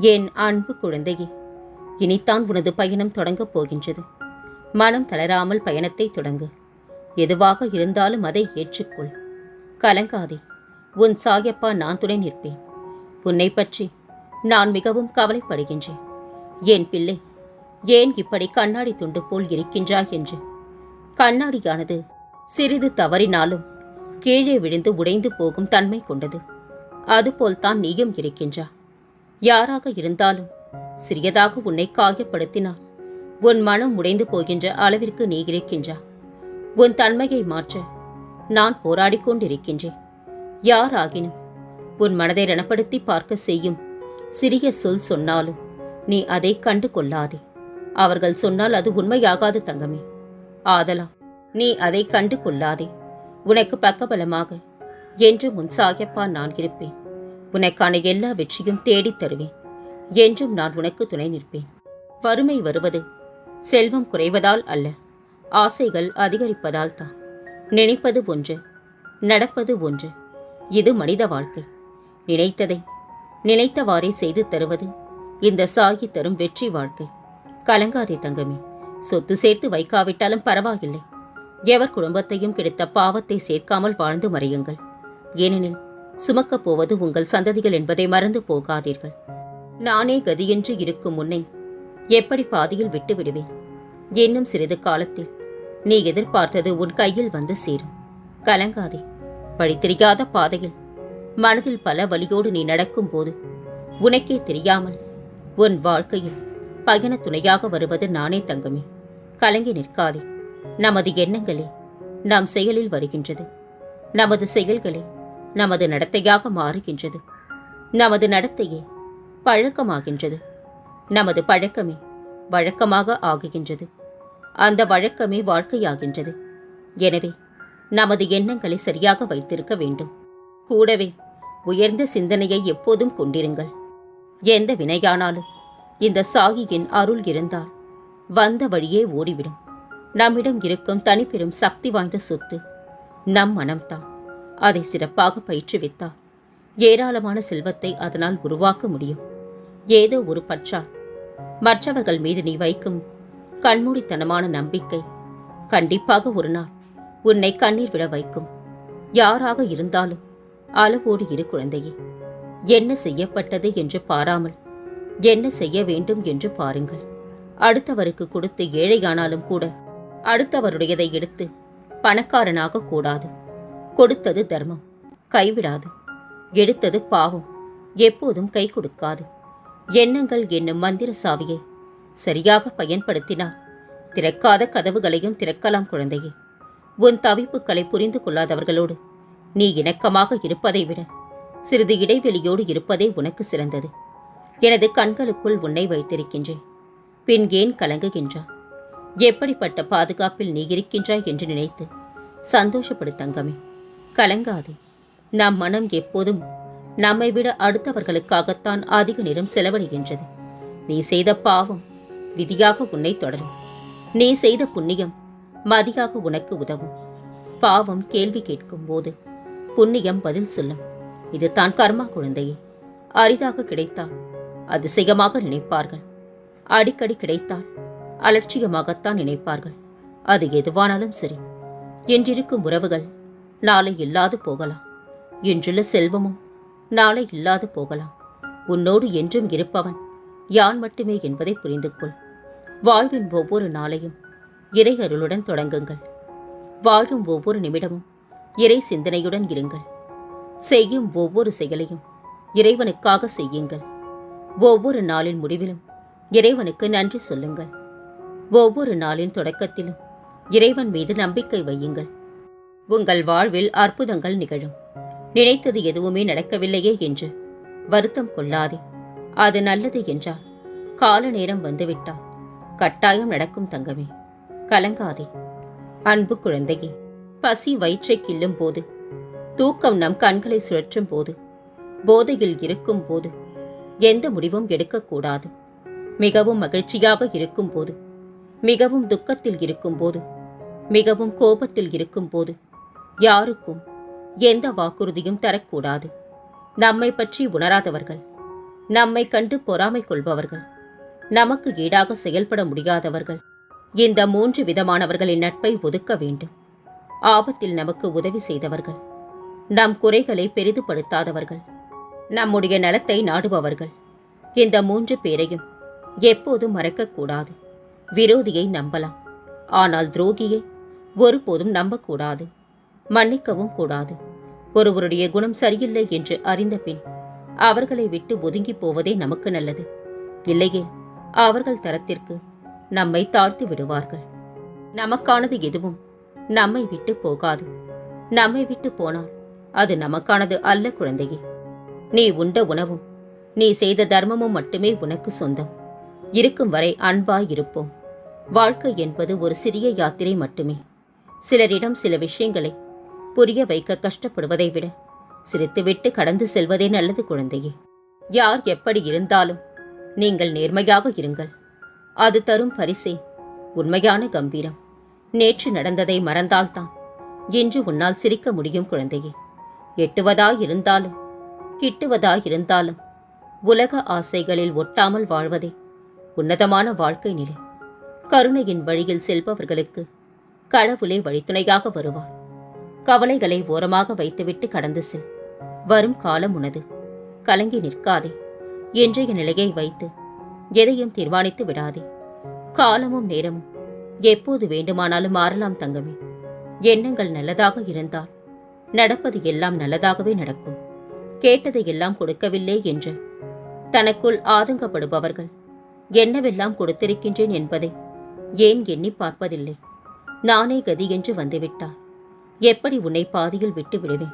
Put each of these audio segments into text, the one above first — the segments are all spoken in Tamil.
என் அன்பு குழந்தையே? இனித்தான் உனது பயணம் தொடங்கப் போகின்றது. மனம் தளராமல் பயணத்தை தொடங்கு. எதுவாக இருந்தாலும் அதை ஏற்றுக்கொள். கலங்காதே. உன் சாயப்பா நான் துணை நிற்பேன். உன்னை பற்றி நான் மிகவும் கவலைப்படுகின்றேன். ஏன் பிள்ளை ஏன் இப்படி கண்ணாடி துண்டு போல் இருக்கின்றாய் என்று? கண்ணாடியானது சிறிது தவறினாலும் கீழே விழுந்து உடைந்து போகும் தன்மை கொண்டது. அதுபோல்தான் நீயும் இருக்கின்றா? யாராக இருந்தாலும் சிறியதாக உன்னை காயப்படுத்தினால் உன் மனம் உடைந்து போகின்ற அளவிற்கு நீ இருக்கின்றா. உன் தன்மையை மாற்ற நான் போராடி கொண்டிருக்கின்றேன். யாராகினும் உன் மனதை ரணப்படுத்தி பார்க்க செய்யும் சிறிய சொல் சொன்னாலும் நீ அதை கண்டு கொள்ளாதே. அவர்கள் சொன்னால் அது உண்மையாகாது தங்கமே. ஆதலா நீ அதை கண்டு கொள்ளாதே. உனக்கு பக்கபலமாக என்று முன் சாயப்பா நான் இருப்பேன். உனக்கான எல்லா வெற்றியும் தேடித் தருவேன். என்றும் நான் உனக்கு துணை நிற்பேன். வறுமை வருவது செல்வம் குறைவதால் அல்ல. ஆசைகள் அதிகரிப்பதால் தான். நினைப்பது ஒன்று நடப்பது ஒன்று. இது மனித வாழ்க்கை. நினைத்ததை நினைத்தவாறே செய்து தருவது இந்த சாகி தரும் வெற்றி வாழ்க்கை. கலங்காதே தங்கமே. சொத்து சேர்த்து வைக்காவிட்டாலும் பரவாயில்லை. எவர் குடும்பத்தையும் கிடைத்த பாவத்தை சேர்க்காமல் வாழ்ந்து மறையுங்கள். ஏனெனில் சுமக்கப் போவது உங்கள் சந்ததிகள் என்பதை மறந்து போகாதீர்கள். நானே கதியென்று இருக்கும் முன்னை எப்படி பாதியில் விட்டு விடுவேன்? இன்னும் சிறிது காலத்தில் நீ எதிர்பார்த்தது உன் கையில் வந்து சேரும். கலங்காதே. வழி தெரியாத பாதையில் மனதில் பல வழியோடு நீ நடக்கும்போது உனக்கே தெரியாமல் உன் வாழ்க்கையில் பயண துணையாக வருவது நானே தங்கமே. கலங்கி நிற்காதே. நமது எண்ணங்களே நம் செயலில் வருகின்றது. நமது செயல்களே நமது நடத்தையாக மாறுகின்றது. நமது நடத்தையே பழக்கமாகின்றது. நமது பழக்கமே வழக்கமாக ஆகுகின்றது. அந்த வழக்கமே வாழ்க்கையாகின்றது. எனவே நமது எண்ணங்களை சரியாக வைத்திருக்க வேண்டும். கூடவே உயர்ந்த சிந்தனையை எப்போதும் கொண்டிருங்கள். எந்த வினையானாலும் இந்த சாகியின் அருள் இருந்தால் வந்த வழியே ஓடிவிடும். நம்மிடம் இருக்கும் தனிப்பெரும் சக்தி வாய்ந்த சொத்து நம் மனம்தான். அதை சிறப்பாக பயிற்றுவித்தால் ஏராளமான செல்வத்தை அதனால் உருவாக்க முடியும். ஏதோ ஒரு பற்றால். மற்றவர்கள் மீது நீ வைக்கும் கண்மூடித்தனமான நம்பிக்கை கண்டிப்பாக ஒரு நாள் உன்னை கண்ணீர் விட வைக்கும். யாராக இருந்தாலும் அளவோடு இரு குழந்தையே. என்ன செய்யப்பட்டது என்று பாராமல் என்ன செய்ய வேண்டும் என்று பாருங்கள். அடுத்தவருக்கு கொடுத்து ஏழையானாலும் கூட அடுத்தவருடையதை எடுத்து பணக்காரனாக கூடாது. கொடுத்தது தர்மம். கைவிடாது. எடுத்தது பாவம். எப்போதும் கை கொடுக்காது. எண்ணங்கள் என்னும் மந்திர சாவியை சரியாக பயன்படுத்தினால் திறக்காத கதவுகளையும் திறக்கலாம் குழந்தையே. உன் தவிப்புகளை புரிந்து கொள்ளாதவர்களோடு நீ இணக்கமாக இருப்பதை விட சிறிது இடைவெளியோடு இருப்பதே உனக்கு சிறந்தது. எனது கண்களுக்குள் உன்னை வைத்திருக்கின்றேன். பின் ஏன் கலங்குகின்றாய்? எப்படிப்பட்ட பாதுகாப்பில் நீ இருக்கின்றாய் என்று நினைத்து சந்தோஷப்படு தங்கமே கலங்காதே. நம் மனம் எப்போதும் நம்மை விட அடுத்தவர்களுக்காகத்தான் அதிக நேரம் செலவழிகின்றது. நீ செய்த பாவம் விதியாக உன்னை தொடரும். நீ செய்த புண்ணியம் மதியாக உனக்கு உதவும். பாவம் கேள்வி கேட்கும் போது புண்ணியம் பதில் சொல்லும். இது தான் கர்மா குழந்தையே. அரிதாக கிடைத்தால் அதிசயமாக நினைப்பார்கள். அடிக்கடி கிடைத்தால் அலட்சியமாகத்தான் நினைப்பார்கள். அது எதுவானாலும் சரி. என்றிருக்கும் உறவுகள் நாளை இல்லாது போகலாம். இன்றுள்ள செல்வமும் நாளை இல்லாது போகலாம். உன்னோடு என்றும் இருப்பவன் யான் மட்டுமே என்பதை புரிந்து கொள் வாழ்வின் ஒவ்வொரு நாளையும் இறை அருளுடன் தொடங்குங்கள். வாழும் ஒவ்வொரு நிமிடமும் இறை சிந்தனையுடன் இருங்கள். செய்யும் ஒவ்வொரு செயலையும் இறைவனுக்காக செய்யுங்கள். ஒவ்வொரு நாளின் முடிவிலும் இறைவனுக்கு நன்றி சொல்லுங்கள். ஒவ்வொரு நாளின் தொடக்கத்திலும் இறைவன் மீது நம்பிக்கை வையுங்கள். உங்கள் வாழ்வில் அற்புதங்கள் நிகழும். நினைத்தது எதுவுமே நடக்கவில்லையே என்று வருத்தம் கொள்ளாதே. அது நல்லது என்றால் கால நேரம் வந்துவிட்டால் கட்டாயம் நடக்கும் தங்கமே. கலங்காதே. அன்பு குழந்தையே பசி வயிற்றை கிள்ளும் போது தூக்கம் நம் கண்களை சுழற்றும் போது போதையில் இருக்கும் போது எந்த முடிவும் எடுக்கக்கூடாது. மிகவும் மகிழ்ச்சியாக இருக்கும் போது மிகவும் துக்கத்தில் இருக்கும் போது மிகவும் கோபத்தில் இருக்கும் போது யாருக்கும் எந்த வாக்குறுதியும் தரக்கூடாது. நம்மை பற்றி உணராதவர்கள் நம்மை கண்டு பொறாமை கொள்பவர்கள் நமக்கு ஈடாக செயல்பட முடியாதவர்கள் இந்த மூன்று விதமானவர்களின் நட்பை ஒதுக்க வேண்டும். ஆபத்தில் நமக்கு உதவி செய்தவர்கள் நம் குறைகளை பெரிதுபடுத்தாதவர்கள் நம்முடைய நலத்தை நாடுபவர்கள் இந்த மூன்று பேரையும் எப்போதும் மறக்கக்கூடாது. விரோதியை நம்பலாம் ஆனால் துரோகியை ஒருபோதும் நம்பக்கூடாது. மன்னிக்கவும் கூடாது. ஒருவருடைய குணம் சரியில்லை என்று அறிந்த பின் அவர்களை விட்டு ஒதுங்கி போவதே நமக்கு நல்லது. இல்லையே அவர்கள் தரத்திற்கு நம்மை தாழ்த்து விடுவார்கள். நமக்கானது எதுவும் நம்மை விட்டு போகாது. நம்மை விட்டு போனால் அது நமக்கானது அல்ல குழந்தையே. நீ உண்ட உணவும் நீ செய்த தர்மமும் மட்டுமே உனக்கு சொந்தம். இருக்கும் வரை அன்பாய் இருப்போம். வாழ்க்கை என்பது ஒரு சிறிய யாத்திரை மட்டுமே. சிலரிடம் சில விஷயங்களை புரிய வைக்க கஷ்டப்படுவதை விட சிரித்துவிட்டு கடந்து செல்வதே நல்லது குழந்தையே. யார் எப்படி இருந்தாலும் நீங்கள் நேர்மையாக இருங்கள். அது தரும் பரிசே உண்மையான கம்பீரம். நேற்று நடந்ததை மறந்தால்தான் இன்று உன்னால் சிரிக்க முடியும் குழந்தையே. எட்டுவதாயிருந்தாலும் இருந்தாலும் இருந்தாலும் உலக ஆசைகளில் ஒட்டாமல் வாழ்வதே உன்னதமான வாழ்க்கை நிலை. கருணையின் வழியில் செல்பவர்களுக்கு கடவுளே வழித்துணையாக வருவார். கவலைகளை ஓரமாக வைத்துவிட்டு கடந்து செல். வரும் காலம் உனது. கலங்கி நிற்காதே. இன்றைய நிலையை வைத்து எதையும் தீர்மானித்து விடாதே. காலமும் நேரமும் எப்போது வேண்டுமானாலும் மாறலாம் தங்கமே. எண்ணங்கள் நல்லதாக இருந்தால் நடப்பது எல்லாம் நல்லதாகவே நடக்கும். கேட்டதை எல்லாம் கொடுக்கவில்லை என்று தனக்குள் ஆதங்கப்படுபவர்கள் என்னவெல்லாம் கொடுத்திருக்கின்றேன் என்பதை ஏன் எண்ணி பார்ப்பதில்லை. நானே கதி என்று வந்துவிட்டார். எப்படி உன்னை பாதியில் விட்டு விடுவேன்?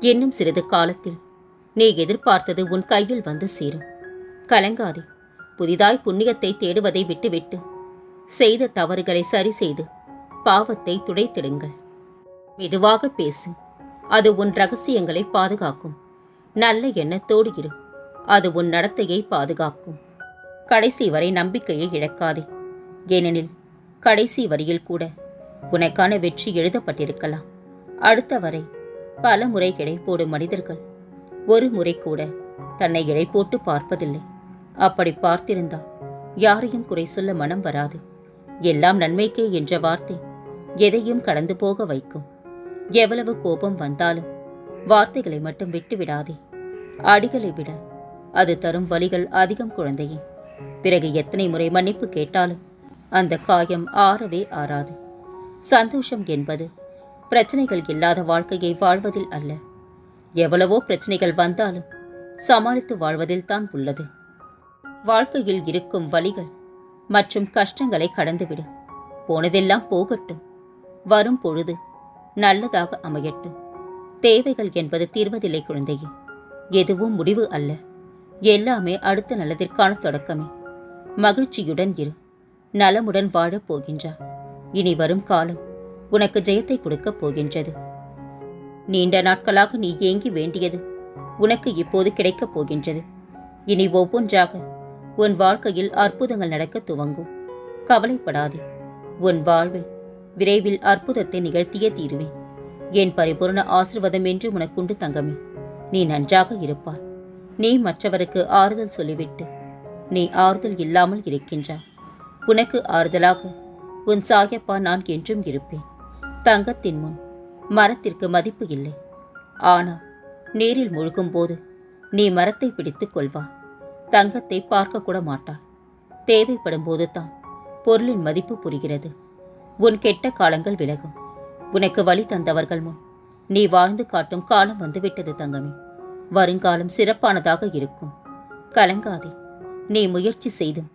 இன்னும் சிறிது காலத்தில் நீ எதிர்பார்த்தது உன் கையில் வந்து சேரும். கலங்காதே. புதிதாய் புண்ணியத்தை தேடுவதை விட்டுவிட்டு செய்த தவறுகளை சரி செய்து பாவத்தை துடைத்திடுங்கள். மெதுவாக பேசு. அது உன் ரகசியங்களை பாதுகாக்கும். நல்ல எண்ணத்தோடு இரு. அது உன் நடத்தையை பாதுகாக்கும். கடைசி வரை நம்பிக்கையை இழக்காதே. ஏனெனில் கடைசி வரியில் கூட உனக்கான வெற்றி எழுதப்பட்டிருக்கலாம். அடுத்த வரை பல முறை எடை போடும் மனிதர்கள் ஒரு முறை கூட தன்னை எடை போட்டு பார்ப்பதில்லை. அப்படி பார்த்திருந்தால் யாரையும் குறை சொல்ல மனம் வராது. எல்லாம் நன்மைக்கே என்ற வார்த்தை எதையும் கடந்து போக வைக்கும். எவ்வளவு கோபம் வந்தாலும் வார்த்தைகளை மட்டும் விட்டு விடாதே. அடிகளை விட அது தரும் வழிகள் அதிகம் குழந்தையே. பிறகு எத்தனை முறை மன்னிப்பு கேட்டாலும் அந்த காயம் ஆறவே ஆறாது. சந்தோஷம் என்பது பிரச்சனைகள் இல்லாத வாழ்க்கையை வாழ்வதில் அல்ல. எவ்வளவோ பிரச்சனைகள் வந்தாலும் சமாளித்து வாழ்வதில் தான் உள்ளது. வாழ்க்கையில் இருக்கும் வழிகள் மற்றும் கஷ்டங்களை கடந்துவிடும் போனதெல்லாம் போகட்டும். வரும் பொழுது நல்லதாக அமையட்டும். தேவைகள் என்பது தீர்வதில்லை குழந்தையே. எதுவும் முடிவு அல்ல. எல்லாமே அடுத்த நல்லதிற்கான தொடக்கமே. மகிழ்ச்சியுடன் இரு. நலமுடன் வாழப் போகின்றார் இனி வரும் காலம் உனக்கு ஜெயத்தை கொடுக்கப் போகின்றது. நீண்ட நாட்களாக நீ ஏங்கி வேண்டியது உனக்கு இப்போது கிடைக்கப் போகின்றது. இனி ஒவ்வொன்றாக உன் வாழ்க்கையில் அற்புதங்கள் நடக்க துவங்கும். கவலைப்படாதே உன் வாழ்வில் விரைவில் அற்புதத்தை நிகழ்த்திய தீருவேன். என் பரிபூர்ண ஆசிர்வாதம் என்று உனக்குண்டு தங்கமே நீ நன்றாக இருப்பாய். நீ மற்றவருக்கு ஆறுதல் சொல்லிவிட்டு நீ ஆறுதல் இல்லாமல் இருக்கின்றாய். உனக்கு ஆறுதலாக உன் சாயப்பா நான் என்றும் இருப்பேன். தங்கத்தின் முன் மரத்திற்கு மதிப்பு இல்லை. ஆனால் நீரில் முழுகும்போது நீ மரத்தை பிடித்துக் கொள்வா. தங்கத்தை பார்க்கக்கூட மாட்டாய் தேவைப்படும் போது தான் பொருளின் மதிப்பு புரிகிறது. உன் கெட்ட காலங்கள் விலகும். உனக்கு வழி தந்தவர்கள் முன் நீ வாழ்ந்து காட்டும் காலம் வந்துவிட்டது தங்கமே. வருங்காலம் சிறப்பானதாக இருக்கும். கலங்காதே. நீ முயற்சி செய்தும்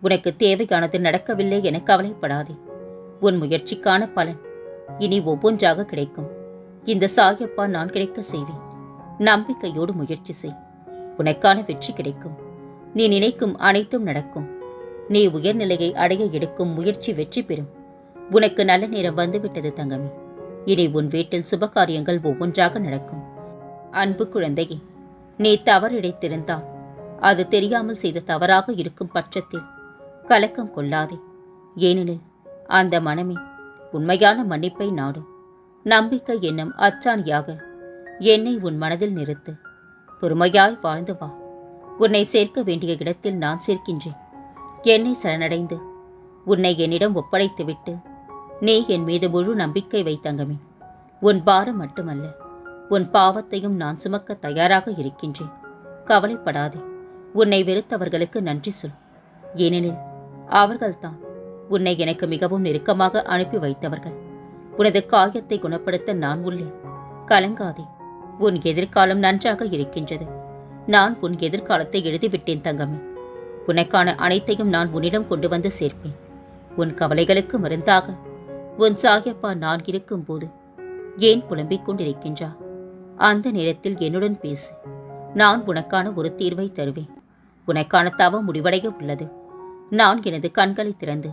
உனக்கு தேவையானது நடக்கவில்லை என கவலைப்படாதே. உன் முயற்சிக்கான பலன் இனி ஒவ்வொன்றாக கிடைக்கும். இந்த சாயப்பா நான் கிடைக்க செய்வேன். நம்பிக்கையோடு முயற்சி செய். உனக்கான வெற்றி கிடைக்கும். நீ நினைக்கும் அனைத்தும் நடக்கும். நீ உயர்நிலையை அடைய எடுக்கும் முயற்சி வெற்றி பெறும். உனக்கு நல்ல நேரம் வந்துவிட்டது தங்கமே. இனி உன் வீட்டில் சுபகாரியங்கள் ஒவ்வொன்றாக நடக்கும். அன்பு குழந்தையே நீ தவறிழைத்திருந்தால் அது தெரியாமல் செய்த தவறாக இருக்கும் பட்சத்தில் கலக்கம் கொள்ளாதே. ஏனெனில் அந்த மனமே உண்மையான மன்னிப்பை நாடும். நம்பிக்கை என்னும் அச்சாணியாக என்னை உன் மனதில் நிறுத்து. பொறுமையாய் வாழ்ந்து வா. உன்னை சேர்க்க வேண்டிய இடத்தில் நான் சேர்க்கின்றேன். என்னை சரணடைந்து உன்னை என்னிடம் ஒப்படைத்துவிட்டு நீ என் மீது முழு நம்பிக்கை வைத்தங்கமே உன் பாரம் மட்டுமல்ல உன் பாவத்தையும் நான் சுமக்க தயாராக இருக்கின்றேன். கவலைப்படாதே. உன்னை வெறுத்தவர்களுக்கு நன்றி சொல். ஏனெனில் அவர்கள்தான் உன்னை எனக்கு மிகவும் நெருக்கமாக அனுப்பி வைத்தவர்கள். உனது காயத்தை குணப்படுத்த நான் உள்ளேன். கலங்காதே. உன் எதிர்காலம் நன்றாக இருக்கின்றது. நான் உன் எதிர்காலத்தை எழுதிவிட்டேன் தங்கமே. உனக்கான அனைத்தையும் நான் உன்னிடம் கொண்டு வந்து சேர்ப்பேன். உன் கவலைகளுக்கு மருந்தாக. உன் சாயப்பா நான் இருக்கும்போது ஏன் புலம்பிக் கொண்டிருக்கின்றா? அந்த நேரத்தில் என்னுடன் பேசு. நான் உனக்கான ஒரு தீர்வை தருவேன். உனக்கான தவ முடிவடைய உள்ளது. நான் எனது கண்களை திறந்து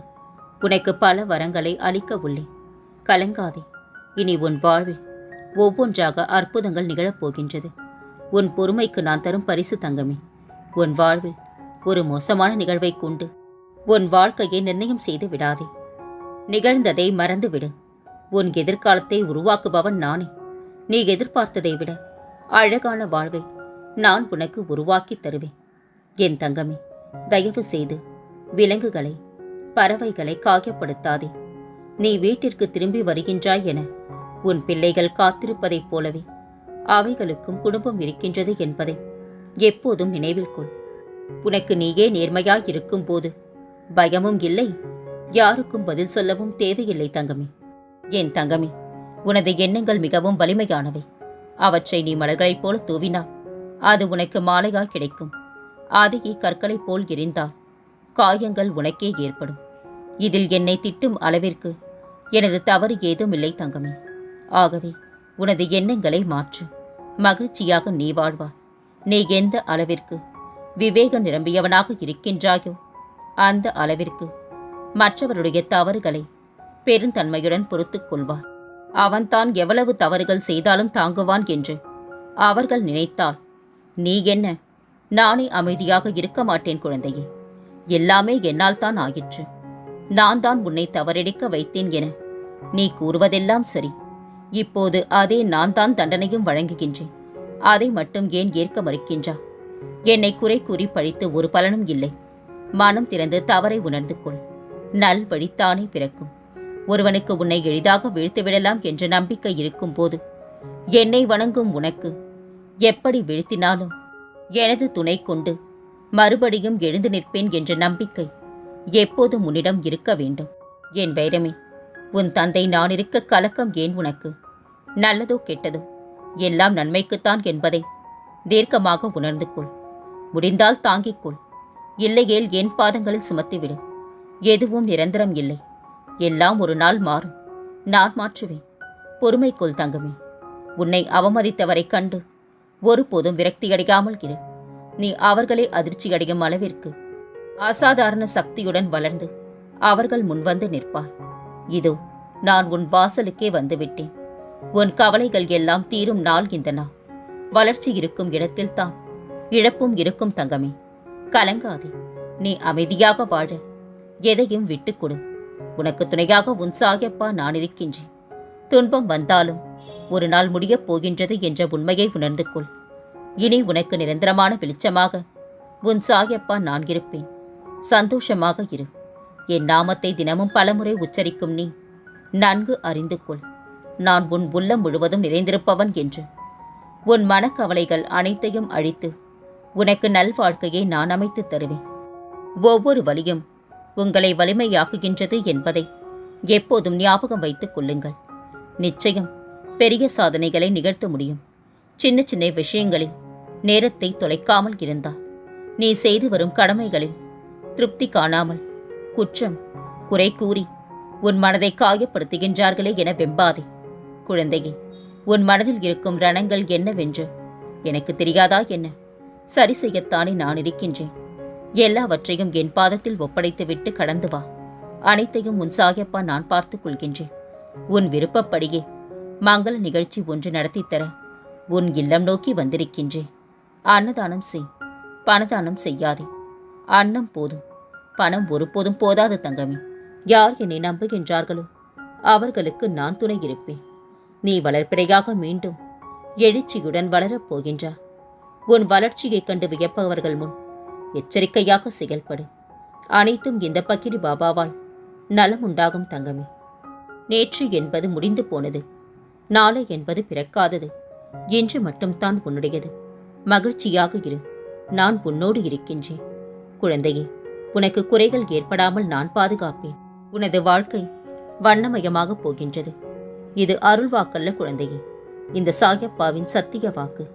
உனக்கு பல வரங்களை அளிக்க உள்ளேன். கலங்காதே. இனி உன் வாழ்வில் ஒவ்வொன்றாக அற்புதங்கள் நிகழப் போகின்றது. உன் பொறுமைக்கு நான் தரும் பரிசு தங்கமே. உன் வாழ்வில் ஒரு மோசமான நிகழ்வை கொண்டு உன் வாழ்க்கையை நிர்ணயம் செய்து விடாதே. நிகழ்ந்ததை மறந்துவிடு. உன் எதிர்காலத்தை உருவாக்குபவன் நானே. நீ எதிர்பார்த்ததை விட அழகான வாழ்வை நான் உனக்கு உருவாக்கித் தருவேன். என் தங்கமே தயவு செய்து விலங்குகளை பறவைகளை காயப்படுத்தாதே. நீ வீட்டிற்கு திரும்பி வருகின்றாய் என உன் பிள்ளைகள் காத்திருப்பதைப் போலவே அவைகளுக்கும் குடும்பம் இருக்கின்றது என்பதை எப்போதும் நினைவில் கொள். உனக்கு நீயே நேர்மையாயிருக்கும் போது பயமும் இல்லை யாருக்கும் பதில் சொல்லவும் தேவையில்லை தங்கமே. என் தங்கமே உனது எண்ணங்கள் மிகவும் வலிமையானவை. அவற்றை நீ மலர்களைப் போல தூவினால் அது உனக்கு மாலையாய் கிடைக்கும். அதையே கற்களைப் போல் எரிந்தால் காயங்கள் உனக்கே ஏற்படும். இதில் என்னை திட்டும் அளவிற்கு எனது தவறு ஏதும் இல்லை தங்கமே. ஆகவே உனது எண்ணங்களை மாற்று. மகிழ்ச்சியாக நீ வாழ்வாய். நீ எந்த அளவிற்கு விவேகம் நிரம்பியவனாக இருக்கின்றாயோ அந்த அளவிற்கு மற்றவருடைய தவறுகளை பெருந்தன்மையுடன் பொறுத்துக் கொள்வார் அவன்தான் எவ்வளவு தவறுகள் செய்தாலும் தாங்குவான் என்று அவர்கள் நினைத்தால் நீ என்ன? நானே அமைதியாக இருக்க மாட்டேன் குழந்தையே. எல்லாமே என்னால் தான் ஆயிற்று. நான் தான் உன்னை தவறெடுக்க வைத்தேன் என நீ கூறுவதெல்லாம் சரி. இப்போது அதே நான் தான் தண்டனையும் வழங்குகின்றேன். அதை மட்டும் ஏன் ஏற்க மறுக்கின்றா? என்னை குறை கூறி பழித்து ஒரு பலனும் இல்லை. மனம் திறந்து தவறை உணர்ந்து கொள். நல் வழித்தானே பிறக்கும். ஒருவனுக்கு உன்னை எளிதாக வீழ்த்துவிடலாம் என்ற நம்பிக்கை இருக்கும்போது என்னை வணங்கும் உனக்கு எப்படி வீழ்த்தினாலும் எனது துணை கொண்டு மறுபடியும் எழுந்து நிற்பேன் என்ற நம்பிக்கை எப்போதும் உன்னிடம் இருக்க வேண்டும். என் வைரமே உன் தந்தை நான் இருக்க கலக்கம் ஏன் உனக்கு? நல்லதோ கெட்டதோ எல்லாம் நன்மைக்குத்தான் என்பதை தீர்க்கமாக உணர்ந்து கொள். முடிந்தால் தாங்கிக் கொள். இல்லையேல் என் பாதங்களில் சுமத்திவிடு. எதுவும் நிரந்தரம் இல்லை. எல்லாம் ஒரு நாள் மாறும். நான் மாற்றுவேன். பொறுமைக்குள் தங்குமே. உன்னை அவமதித்தவரைக் கண்டு ஒருபோதும் விரக்தியடையாமல் இரு. நீ அவர்களே அதிர்ச்சியடையும் அளவிற்கு. அசாதாரண சக்தியுடன் வளர்ந்து அவர்கள் முன்வந்து நிற்பாய். இதோ நான் உன் வாசலுக்கே வந்துவிட்டேன். உன் கவலைகள் எல்லாம் தீரும் நாள் இந்த நாள் வளர்ச்சி இருக்கும் இடத்தில்தான் இழப்பும் இருக்கும் தங்கமே. கலங்காதே நீ அமைதியாக வாழ. எதையும் விட்டுக்கொடு உனக்கு துணையாக உன் சாயப்பா நான் இருக்கின்றேன். துன்பம் வந்தாலும் ஒரு நாள் முடியப் போகின்றது என்ற உண்மையை உணர்ந்து கொள். இனி உனக்கு நிரந்தரமான வெளிச்சமாக உன் சாயப்பா நான் இருப்பேன். சந்தோஷமாக இரு. என் நாமத்தை தினமும் பலமுறை உச்சரிக்கும் நீ. நன்கு அறிந்து கொள். நான் உன் உள்ளம் முழுவதும் நிறைந்திருப்பவன் என்று. உன் மனக்கவலைகள் அனைத்தையும் அழித்து உனக்கு நல்வாழ்க்கையை நான் அமைத்துத் தருவேன். ஒவ்வொரு வழியும் உங்களை வலிமையாக்குகின்றது என்பதை எப்போதும் ஞாபகம் வைத்துக் கொள்ளுங்கள். நிச்சயம் பெரிய சாதனைகளை நிகழ்த்த முடியும். சின்ன சின்ன விஷயங்களில் நேரத்தை தொலைக்காமல் இருந்தால் நீ செய்து வரும் கடமைகளில் திருப்தி காணாமல் குற்றம் குறை கூறி உன் மனதை காயப்படுத்துகின்றார்களே என வெம்பாதே. குழந்தையே உன் மனதில் இருக்கும் ரணங்கள் என்னவென்று எனக்கு தெரியாதா என்ன? சரி செய்யத்தானே நான் இருக்கின்றேன். எல்லாவற்றையும் என் பாதத்தில் ஒப்படைத்துவிட்டு கடந்து வா. அனைத்தையும் உன் சாயப்பா நான் பார்த்துக் கொள்கின்றேன். உன் விருப்பப்படியே மங்கள நிகழ்ச்சி ஒன்று நடத்தித் தர உன் இல்லம் நோக்கி வந்திருக்கின்றேன். அன்னதானம் செய். பணதானம் செய்யாதே. அன்னம் போதும். பணம் ஒருபோதும் போதாது தங்கமே. யார் என்னை நம்புகின்றார்களோ அவர்களுக்கு நான் துணை இருப்பேன். நீ வளர்ப்பிறையாக மீண்டும் எழுச்சியுடன் வளரப் போகின்றா. உன் வளர்ச்சியைக் கண்டு வியப்பவர்கள் முன் எச்சரிக்கையாக செயல்படு. அனைத்தும் இந்த பக்கிரி பாபாவால் நலம் உண்டாகும் தங்கமே. நேற்று என்பது முடிந்து போனது. நாளை என்பது பிறக்காதது. இன்று மட்டும்தான் உன்னுடையது. மகிழ்ச்சியாக இரு. நான் உன்னோடு இருக்கின்றேன். குழந்தையே உனக்கு குறைகள் ஏற்படாமல் நான் பாதுகாப்பேன். உனது வாழ்க்கை வண்ணமயமாகப் போகின்றது. இது அருள் வாக்கல்ல குழந்தையே. இந்த சாயப்பாவின் சத்திய வாக்கு.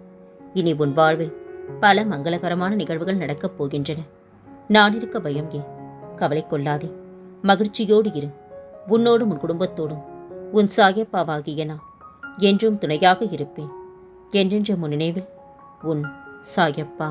இனி உன் வாழ்வில் பல மங்களகரமான நிகழ்வுகள் நடக்கப் போகின்றன. நான் இருக்க பயம் ஏன்? கவலை கொள்ளாதே. மகிழ்ச்சியோடு இரு. உன்னோடும் உன் குடும்பத்தோடும். உன் சாயப்பாவாகிய நான் என்றும் துணையாக இருப்பேன். என்றென்ற முன் நினைவில் உன் சாயப்பா